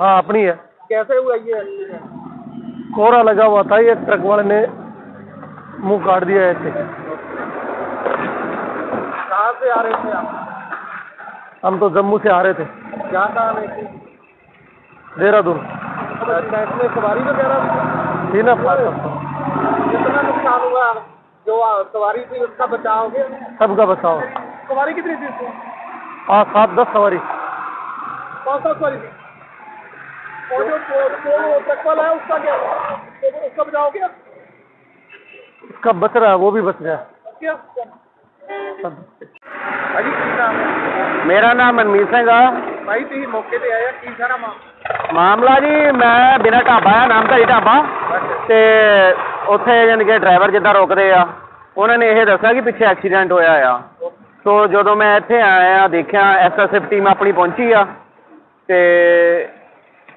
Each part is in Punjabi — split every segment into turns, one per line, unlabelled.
हाँ अपनी है।
कैसे हुआ ये? एक्सीडेंट
कोहरा लगा हुआ था ये ट्रक वाले ने मुँह काट दिया ऐसे।
कहाँ से आ रहे थे आप?
हम तो जम्मू से आ रहे थे।
क्या कहाँ रहे थे
देहरादून।
अच्छा इसमें सवारी वगैरह?
थी ना
कितना नुकसान हुआ? जो सवारी थी उसका बचाव
सबका बचाओ।
सवारी कितनी थी
हाँ सात दस सवारी।
कौन सा सवारी थी? और जो जो- जो ट्रक वाला है उसका क्या हुआ? तो उसका बचाव हो गया
उसका बच रहा है वो भी बच गया
क्या
सब।
ਭਾਜੀ ਕੀ ਨਾਮ ਹੈ
ਮੇਰਾ ਨਾਮ ਮਨਮੀਤ ਸਿੰਘ ਆ
ਭਾਈ ਤੁਸੀਂ ਮੌਕੇ ਤੇ ਆਏ ਆ ਕੀ ਸਾਰਾ ਮਾਮਲਾ
ਮਾਮਲਾ ਜੀ ਮੈਂ ਬਿਨਾ ਢਾਬਾ ਆ ਨਾਮਧਾਰੀ ਢਾਬਾ ਤੇ ਉੱਥੇ ਯਾਨੀ ਕਿ ਡਰਾਈਵਰ ਜਿੱਦਾਂ ਰੁਕਦੇ ਆ ਉਹਨਾਂ ਨੇ ਇਹ ਦੱਸਿਆ ਕਿ ਪਿੱਛੇ ਐਕਸੀਡੈਂਟ ਹੋਇਆ ਆ ਸੋ ਜਦੋਂ ਮੈਂ ਇੱਥੇ ਆਇਆ ਦੇਖਿਆ ਐਸਐਸਐਫ ਟੀਮ ਆਪਣੀ ਪਹੁੰਚੀ ਆ ਤੇ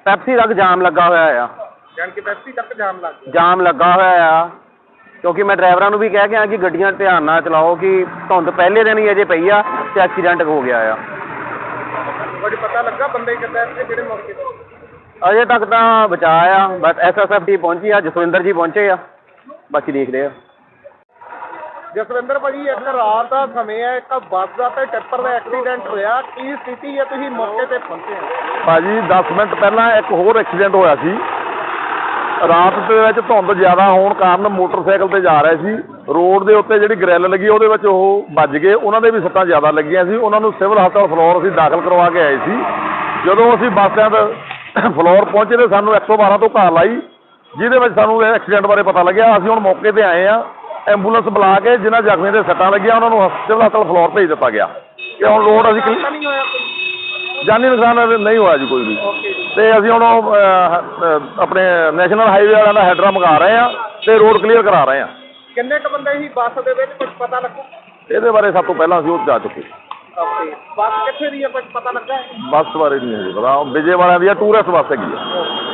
ਪੈਪਸੀ ਤੱਕ ਜਾਮ ਲੱਗਾ ਹੋਇਆ ਆ।
ਜਾਨ ਕੇ ਪੈਪਸੀ ਤੱਕ ਜਾਮ ਲੱਗ ਗਿਆ।
ਜਾਮ ਲੱਗਾ ਹੋਇਆ ਆ। ਕਿਉਂਕਿ ਮੈਂ ਡਰਾਈਵਰਾਂ ਨੂੰ ਵੀ ਕਹਿ ਕੇ ਆ ਕਿ ਗੱਡੀਆਂ ਧਿਆਨ ਨਾਲ ਚਲਾਓ ਕਿ ਧੁੰਦ ਪਹਿਲੇ ਦਿਨ ਹੀ ਅਜੇ ਪਈ ਆ ਤੇ ਐਕਸੀਡੈਂਟ ਹੋ ਗਿਆ ਆ।
ਤੁਹਾਡੇ ਪਤਾ ਲੱਗਾ ਬੰਦੇ ਕਿੱਦਾਂ ਇੱਥੇ ਜਿਹੜੇ ਮੌਕੇ ਤੇ?
ਅਜੇ ਤੱਕ ਤਾਂ ਬਚਾ ਆ ਬਸ ਐਸਐਸਐਫ ਟੀ ਪਹੁੰਚੀ ਆ ਜਸਵਿੰਦਰ ਜੀ ਪਹੁੰਚੇ ਆ। ਬਾਕੀ ਦੇਖਦੇ ਆ।
ਜਸਵਿੰਦਰ ਭਾਜੀ ਇੱਕ ਰਾਤ ਦਾ ਸਮੇਂ ਹੈ, ਇੱਕ ਬੱਸ ਦਾ ਤੇ ਟਿੱਪਰ ਦਾ ਐਕਸੀਡੈਂਟ ਹੋਇਆ। ਕੀ ਸਥਿਤੀ ਹੈ? ਤੁਸੀਂ ਮੌਕੇ ਤੇ ਪਹੁੰਚੇ ਹੋ।
ਭਾਜੀ 10 ਮਿੰਟ ਪਹਿਲਾਂ ਇੱਕ ਹੋਰ ਐਕਸੀਡੈਂਟ ਹੋਇਆ ਸੀ। ਰਾਤ ਦੇ ਵਿੱਚ ਧੁੰਦ ਜ਼ਿਆਦਾ ਹੋਣ ਕਾਰਨ ਮੋਟਰਸਾਈਕਲ ਤੇ ਜਾ ਰਹੇ ਸੀ। ਰੋਡ ਦੇ ਉੱਤੇ ਜਿਹੜੀ ਗ੍ਰਿਲ ਲੱਗੀ, ਉਹਦੇ ਵਿੱਚ ਉਹ ਵੱਜ ਗਏ। ਉਹਨਾਂ ਦੇ ਵੀ ਸੱਟਾਂ ਜ਼ਿਆਦਾ ਲੱਗੀਆਂ ਸੀ। ਉਹਨਾਂ ਨੂੰ ਸਿਵਲ ਹਸਪਤਾਲ ਫਲੋਰ ਅਸੀਂ ਦਾਖਲ ਕਰਵਾ ਕੇ ਆਏ ਸੀ। ਜਦੋਂ ਅਸੀਂ ਬੱਸ ਸਟੈਂਡ ਫਲੋਰ ਪਹੁੰਚੇ ਤੇ ਸਾਨੂੰ 112 ਤੋਂ ਕਾਲ ਆਈ ਜਿਹਦੇ ਵਿੱਚ ਸਾਨੂੰ ਐਕਸੀਡੈਂਟ ਬਾਰੇ ਪਤਾ ਲੱਗਿਆ। ਅਸੀਂ ਹੁਣ ਮੌਕੇ ਤੇ ਆਏ ਆ ਐਂਬੂਲੈਂਸ ਬੁਲਾ ਕੇ ਜਿਨ੍ਹਾਂ ਜ਼ਖਮੀਆਂ ਦੇ ਸੱਟਾਂ ਲੱਗੀਆਂ ਉਹਨਾਂ ਨੂੰ ਸਿਵਲ ਹਸਪਤਾਲ ਫਲੋਰ ਭੇਜ ਦਿੱਤਾ ਗਿਆ। ਕਿ ਹੁਣ ਰੋਡ ਅਸੀਂ
ਪਤਾ ਨਹੀਂ ਹੋਇਆ ਕੋਈ।
ਜਾਨੀ ਨੁਕਸਾਨ ਨਹੀਂ ਹੋਇਆ ਜੀ ਕੋਈ ਵੀ। ਤੇ ਅਸੀਂ ਹੁਣ ਆਪਣੇ ਨੈਸ਼ਨਲ ਹਾਈਵੇ ਵਾਲਿਆਂ ਦਾ ਹੈਡਰਾ ਮੰਗਾ ਰਹੇ ਆ ਤੇ ਰੋਡ ਕਲੀਅਰ ਕਰਾ ਰਹੇ ਆ
ਕਿੰਨੇ ਕ ਬੰਦੇ ਸੀ ਬੱਸ ਦੇ ਵਿੱਚ ਕੁਝ ਪਤਾ ਲੱਗਾ?
ਇਹਦੇ ਬਾਰੇ ਸਭ ਤੋਂ ਪਹਿਲਾਂ ਅਸੀਂ ਉਹ ਜਾ ਚੁੱਕੇ।
ਓਕੇ ਬੱਸ ਕਿੱਥੇ ਦੀ ਹੈ ਕੁਝ ਪਤਾ ਲੱਗਾ? ਹੈ
ਬੱਸ ਬਾਰੇ ਨਹੀਂ ਹੈ ਜੀ ਪਤਾ। ਵਿਜੇ ਵਾਲਿਆਂ ਦੀ ਆ ਟੂਰਿਸਟ ਬੱਸ ਹੈਗੀ ਹਾਂਜੀ